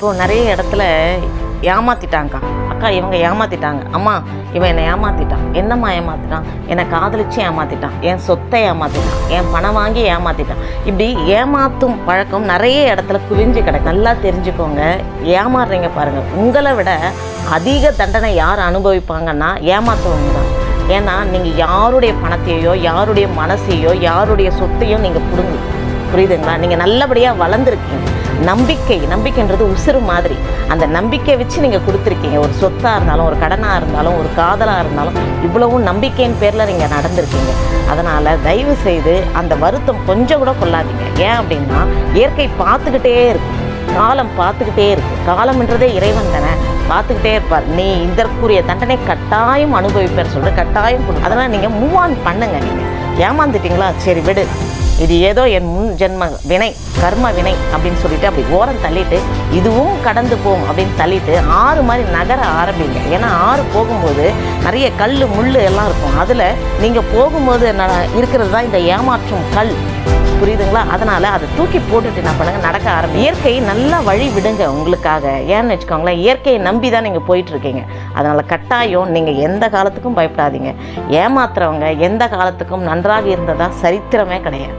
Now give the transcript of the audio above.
இப்போது நிறைய இடத்துல ஏமாத்திட்டாங்கக்கா. அக்கா இவங்க ஏமாத்திட்டாங்க. அம்மா இவன் என்னை ஏமாத்திட்டான். என்னம்மா ஏமாத்திட்டான்? என்னை காதலிச்சு ஏமாத்திட்டான். என் சொத்தை ஏமாத்திட்டான். என் பணம் வாங்கி ஏமாத்திட்டான். இப்படி ஏமாத்தும் பழக்கம் நிறைய இடத்துல குவிஞ்சு கிடக்கு. நல்லா தெரிஞ்சுக்கோங்க. ஏமாறுறீங்க பாருங்கள் உங்களை விட அதிக தண்டனை யார் அனுபவிப்பாங்கன்னா ஏமாத்துவங்க தான். ஏன்னா நீங்கள் யாருடைய பணத்தையோ யாருடைய மனசையோ யாருடைய சொத்தையோ நீங்கள் பிடுங்க புரியுதுங்களா? நீங்கள் நல்லபடியாக வளர்ந்துருக்கீங்க. நம்பிக்கை நம்பிக்கைன்றது உசுறு மாதிரி. அந்த நம்பிக்கையை வச்சு நீங்கள் கொடுத்துருக்கீங்க. ஒரு சொத்தாக இருந்தாலும் ஒரு கடனாக இருந்தாலும் ஒரு காதலாக இருந்தாலும் இவ்வளவும் நம்பிக்கையின் பேரில் நீங்கள் நடந்திருக்கீங்க. அதனால் தயவு செய்து அந்த வருத்தம் கொஞ்சம் கூட கொள்ளாதீங்க. ஏன் அப்படின்னா இயற்கை பார்த்துக்கிட்டே இருக்கும். காலம் பார்த்துக்கிட்டே இருக்கு காலம்ன்றதே இறைவன் தானே. பார்த்துக்கிட்டே இருப்பார். நீ இதற்குரிய தண்டனை கட்டாயம் அனுபவிப்பேன்னு சொல்லிட்டு கட்டாயம் அதெல்லாம் நீங்கள் மூவ் ஆன் பண்ணுங்க நீங்கள் ஏமாந்துட்டீங்களா? சரி விடு. இது ஏதோ என் முன் ஜென்ம வினை கர்ம வினை அப்படின்னு சொல்லிட்டு அப்படி ஓரம் தள்ளிட்டு இதுவும் கடந்து போகும் அப்படின்னு தள்ளிட்டு ஆறு மாதிரி நகர ஆரம்பிங்க. ஏன்னா ஆறு போகும்போது நிறைய கல் முள் எல்லாம் இருக்கும். அதில் நீங்கள் போகும்போது என்ன இருக்கிறது தான் இந்த ஏமாற்றும் கல். புரியுதுங்களா? அதனால் அதை தூக்கி போட்டுட்டு என்ன பண்ணுங்க நடக்க ஆரம்பி இயற்கை நல்லா வழி விடுங்க உங்களுக்காக. ஏன்னு வச்சுக்கோங்களேன் இயற்கையை நம்பி தான் நீங்கள் போயிட்டுருக்கீங்க அதனால் கட்டாயம் நீங்கள் எந்த காலத்துக்கும் பயப்படாதீங்க. ஏமாத்துறவங்க எந்த காலத்துக்கும் நன்றாக இருந்ததாக சரித்திரமே கிடையாது.